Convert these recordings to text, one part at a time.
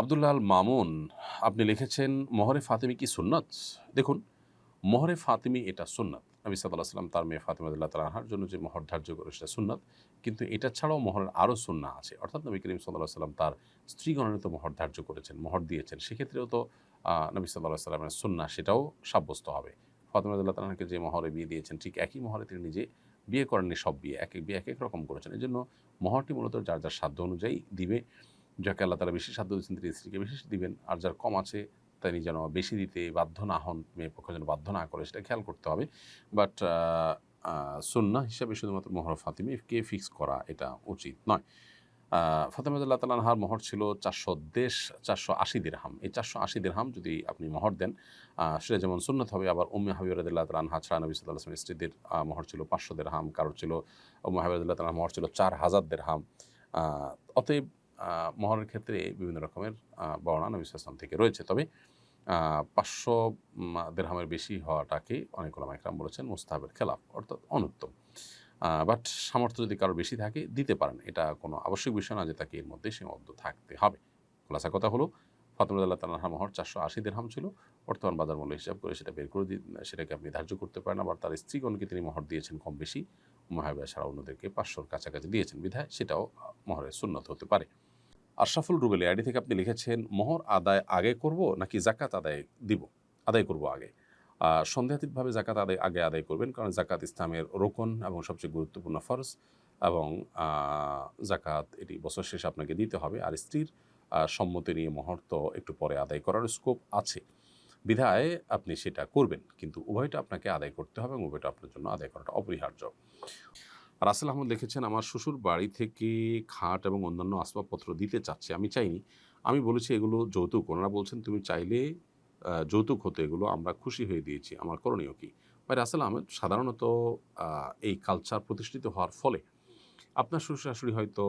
আবদুল্লাহ আল মামুন, আপনি লিখেছেন, মহরে ফাতিমি কি সুন্নত? দেখুন, মহরে ফাতিমি এটা সুন্নত। নবী সাল্লাহ সাল্লাম তার মেয়ে ফাতিমাদুল্লাহ তালাহার জন্য যে মহর ধার্য করে, সেটা সুন্নত। কিন্তু এটা ছাড়াও মোহরের আরও সুন্না আছে। অর্থাৎ নবী করিম সাল্লাহ সাল্লাম তার স্ত্রীগণের তো মহর ধার্য করেছেন, মহর দিয়েছেন। সেক্ষেত্রেও তো নবী সাল্লাহ সাল্লামের সুন্না সেটাও সাব্যস্ত হবে। ফাতিমাদুল্লাহ তালাহাকে যে মহরে বিয়ে দিয়েছেন, ঠিক একই মহরে তিনি নিজে বিয়ে করেননি, সব বিয়ে, এক এক বিয়ে এক এক রকম করেছেন। এই জন্য মহরটি মূলত যার যার সাধ্য অনুযায়ী দিবে। যাকে আল্লাহ তারা বেশি সাধ্য দিচ্ছেন তিনি স্ত্রীকে বেশি দিবেন। আর যার কম আছে, তিনি যেন বেশি দিতে বাধ্য না হন মেয়ে পক্ষ যেন বাধ্য না করে, সেটা খেয়াল করতে হবে। বাট সুন্না হিসাবে শুধুমাত্র মোহর ফাতিমি কে ফিক্স করা এটা উচিত নয়। ফাতেমাদুল্লাহ তালাহার মোহর ছিল চারশো দেশ, চারশো আশি দিরহাম। এই চারশো আশি দিরহাম যদি আপনি মোহর দেন সেটা যেমন সুন্নত হবে, আবার উম্মে হাবিবুল্লাহ তালাহা ছাড়া নবী সাল্লাহ আসলামের স্ত্রীদের মোহর ছিল পাঁচশো দেরহাম, কারোর ছিল উম্মে হাবিবুল্লাহ তালাহ মোহর ছিল চার হাজার দেরহাম। অতএব মোহরের ক্ষেত্রে বিভিন্ন রকমের আহ, বর্ণনা নবী সাল্লাম থেকে রয়েছে। তবে পাঁচশো উম, দেরহামের বেশি হওয়াটাকে অনেক ওলামা একরাম বলেছেন মুস্তাহাবের খেলাফ অর্থাৎ অনুত্তম। বাট সামর্থ্য যদি কারও বেশি থাকে দিতে পারেন। এটা কোনো আবশ্যক বিষয় না যে তাকে এর মধ্যে সীমাবদ্ধ থাকতে হবে। খোলাসা কথা হলো ফাতেমুল্লাহ তালাহা মহর চারশো আশি দেরহাম ছিল। বর্তমান বাজার মূল্য হিসাব করে সেটা বের করে দিন সেটাকে আপনি ধার্য করতে পারেন। আবার তার স্ত্রীগণকে তিনি মহর দিয়েছেন কম বেশি। মহাবিয়া ছাড়া অন্যদেরকে পাঁচশোর কাছাকাছি দিয়েছেন বিধায় সেটাও মহরের সুন্নত হতে পারে। আশরাফুল রুবেল আইডি থেকে আপনি লিখেছেন, মোহর আদায় আগে করব নাকি জাকাত আদায় দিব? আদায় করব আগে। সন্দেহাতীতভাবে জাকাত আদায়, আগে আদায় করবেন কারণ জাকাত ইসলামের রোকন এবং সবচেয়ে গুরুত্বপূর্ণ ফরজ এবং জাকাত এটি বছর শেষে আপনাকে দিতে হবে। আর স্ত্রীর সম্মতি নিয়ে মোহর তো একটু পরে আদায় করার স্কোপ আছে। বিধায় আপনি সেটা করবেন, কিন্তু উভয়টা আপনাকে আদায় করতে হবে এবং উভয়টা আপনার জন্য আদায় করাটা অপরিহার্য। রাসেল আহমদ লিখেছেন, আমার শ্বশুর বাড়ি থেকে খাট এবং অন্যান্য আসবাবপত্র দিতে চাচ্ছে, আমি চাইনি। আমি বলেছি, এগুলো যৌতুক। ওনারা বলছেন, তুমি চাইলে যৌতুক হতো, এগুলো আমরা খুশি হয়ে দিয়েছি। আমার করণীয় কি? ভাই, রাসেল আহমেদ সাধারণত এই কালচার প্রতিষ্ঠিত হওয়ার ফলে আপনার শ্বশুর শাশুড়ি হয়তো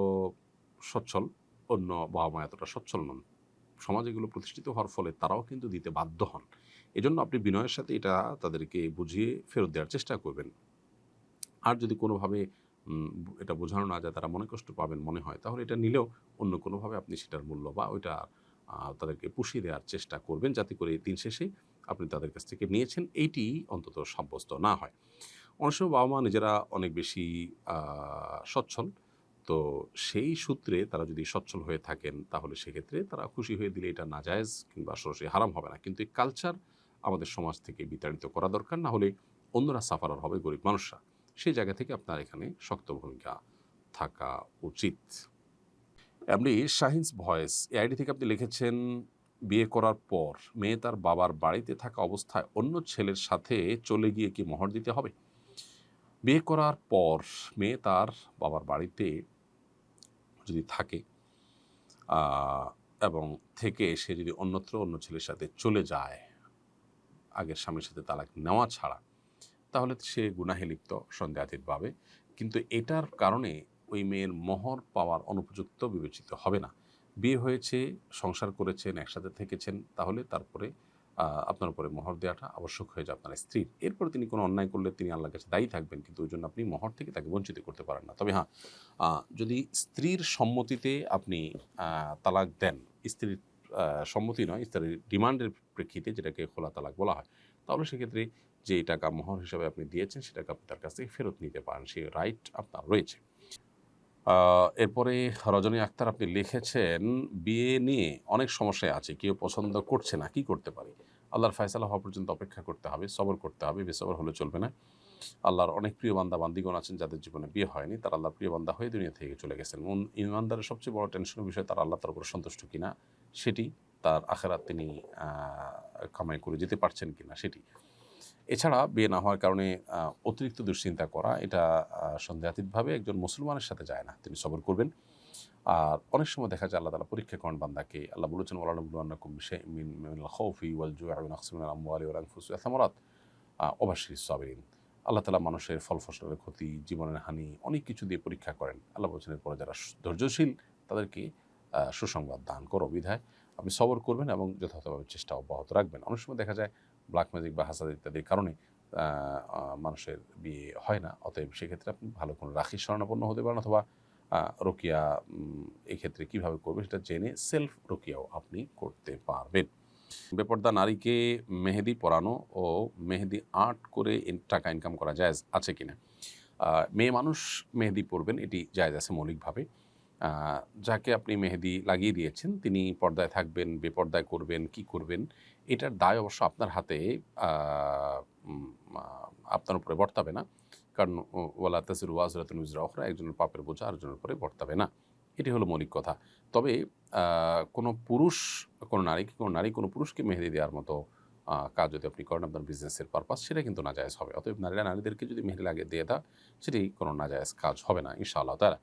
সচ্ছল, অন্য বাবা মা এতটা সচ্ছল নন। সমাজে এগুলো প্রতিষ্ঠিত হওয়ার ফলে তারাও কিন্তু দিতে বাধ্য হন। এজন্য আপনি বিনয়ের সাথে এটা তাদেরকে বুঝিয়ে ফেরত দেওয়ার চেষ্টা করবেন। আর যদি কোনোভাবে এটা বোঝানো না যায়, তারা মনে কষ্ট পাবেন মনে হয়, তাহলে এটা নিলেও অন্য কোনোভাবে আপনি সেটার মূল্য বা ওইটা তাদেরকে পুষিয়ে দেওয়ার চেষ্টা করবেন যাতে করে দিন শেষে আপনি তাদের কাছ থেকে নিয়েছেন, এইটি অন্তত সাব্যস্ত না হয়। অনেক সময় বাবা মা নিজেরা অনেক বেশি সচ্ছল, তো সেই সূত্রে তারা যদি সচ্ছল হয়ে থাকেন, তাহলে সেক্ষেত্রে তারা খুশি হয়ে দিলে এটা নাজায়েজ কিংবা সরাসরি হারাম হবে না। কিন্তু এই কালচার আমাদের সমাজ থেকে বিতাড়িত করা দরকার, না হলে অন্যরা সাফারার হবে গরিব মানুষরা। সেই জায়গা থেকে আপনার এখানে শক্ত ভূমিকা থাকা উচিত। এমনি শাহিনস ভয়েস এই আইডি থেকে আপনি লিখেছেন, বিয়ে করার পর মেয়ে তার বাবার বাড়িতে থাকা অবস্থায় অন্য ছেলের সাথে চলে গিয়ে কি মোহর দিতে হবে? বিয়ে করার পর মেয়ে তার বাবার বাড়িতে যদি থাকে এবং থেকে সে যদি অন্যত্র অন্য ছেলের সাথে চলে যায়, আগের স্বামীর সাথে তালাক নেওয়া ছাড়া তাহলে সে গুনাহে লিপ্ত সন্দেহাতীতভাবে। কিন্তু এটার কারণে ওই মেয়ের মোহর পাওয়ার অনুপযুক্ত বিবেচিত হবে না। বিয়ে হয়েছে, সংসার করেছেন, একসাথে থেকেছেন, তাহলে তারপরে আপনার উপরে মোহর দেওয়াটা আবশ্যক হয়ে যায় আপনার স্ত্রীর। এরপরে তিনি কোনো অন্যায় করলে তিনি আল্লাহর কাছে দায়ী থাকবেন, কিন্তু ওই জন্য আপনি মোহর থেকে তাকে বঞ্চিত করতে পারেন না। তবে হ্যাঁ যদি স্ত্রীর সম্মতিতে আপনি তালাক দেন, স্ত্রীর সম্মতি নয় স্ত্রীর ডিমান্ডের প্রেক্ষিতে যেটাকে খোলা তালাক বলা হয়। তাহলে সেক্ষেত্রে যে টাকা মোহর হিসাবে আপনি দিয়েছেন, সেটাকে আপনি তার কাছ থেকে ফেরত নিতে পারেন, সেই রাইট আপনার রয়েছে। এরপরে রজনী আক্তার, আপনি লিখেছেন, বিয়ে নিয়ে অনেক সমস্যায় আছে, কেউ পছন্দ করছে না, কি করতে পারে? আল্লাহর ফয়সালা হওয়া পর্যন্ত অপেক্ষা করতে হবে, সবর করতে হবে, বেসবর হলে চলবে না। আল্লাহর অনেক প্রিয় বান্দা, বান্দিগণ আছেন যাদের জীবনে বিয়ে হয়নি, তারা আল্লাহর প্রিয় বান্দা হয়ে দুনিয়া থেকে চলে গেছেন। মন ইমানদারের সবচেয়ে বড় টেনশনের বিষয় তার আল্লাহ তার উপর সন্তুষ্ট কিনা, সেটি তার আখেরাত তিনি কামাই করে যেতে পারছেন কিনা, সেটি। এছাড়া বিয়ে না হওয়ার কারণে অতিরিক্ত দুশ্চিন্তা করা, এটা সন্দেহাতীতভাবে একজন মুসলমানের সাথে যায় না, তিনি সবর করবেন। আর অনেক সময় দেখা যায় আল্লাহ তালা পরীক্ষা করেন বান্দাকে, আল্লাহ বলেছেন ওয়ালানবুল্লাকুম মিন সাবিরিন। আল্লাহ তালা মানুষের ফল ফসলের ক্ষতি, জীবনের হানি, অনেক কিছু দিয়ে পরীক্ষা করেন। আল্লাহ বলছেন, এরপরে যারা ধৈর্যশীল, তাদেরকে সুসংবাদ দান করো বিধায় আপনি সবর করবেন এবং যথাযথভাবে চেষ্টা অব্যাহত রাখবেন। অনেক সময় দেখা যায় ব্ল্যাক ম্যাজিক বা হাসাদ ইত্যাদির কারণে মানুষের বিয়ে হয় না। অতএব সেক্ষেত্রে আপনি ভালো কোনো রাখি শরণাপন্ন হতে পারেন অথবা রোকিয়া এক্ষেত্রে কীভাবে করবে সেটা জেনে সেলফ রোকিয়াও আপনি করতে পারবেন। বেপর্দা নারীকে মেহেদি পরানো ও মেহেদি আর্ট করে টাকা ইনকাম করা যায় আছে কিনা? মেয়ে মানুষ মেহেদি পরবেন, এটি জায়জ আছে মৌলিকভাবে। যাকে আপনি মেহেদি লাগিয়ে দিয়েছেন, তিনি পর্দায় থাকবেন, বেপর্দায় করবেন, কি করবেন, এটার দায় অবশ্য আপনার হাতে আপনার উপরে বর্তাবে না। কারণ ওয়ালা তাসির ওয়াজরাতুন উজরা অখরা একজনের পাপের বোঝা আরেকজনের উপরে বর্তাবে না। এটি হলো মৌলিক কথা। তবে কোনো পুরুষ, কোনো নারীকে কোনো নারী কোনো পুরুষকে মেহেদি দেওয়ার মতো কাজ যদি আপনি করেন আপনার বিজনেসের পারপাস সেটা কিন্তু নাজায়জ হবে। অতএব নারীরা, নারীদেরকে যদি মেহেদি লাগিয়ে দিয়ে দেয়, সেটি কোনো নাজায়জ কাজ হবে না, ইনশাআল্লাহ তারা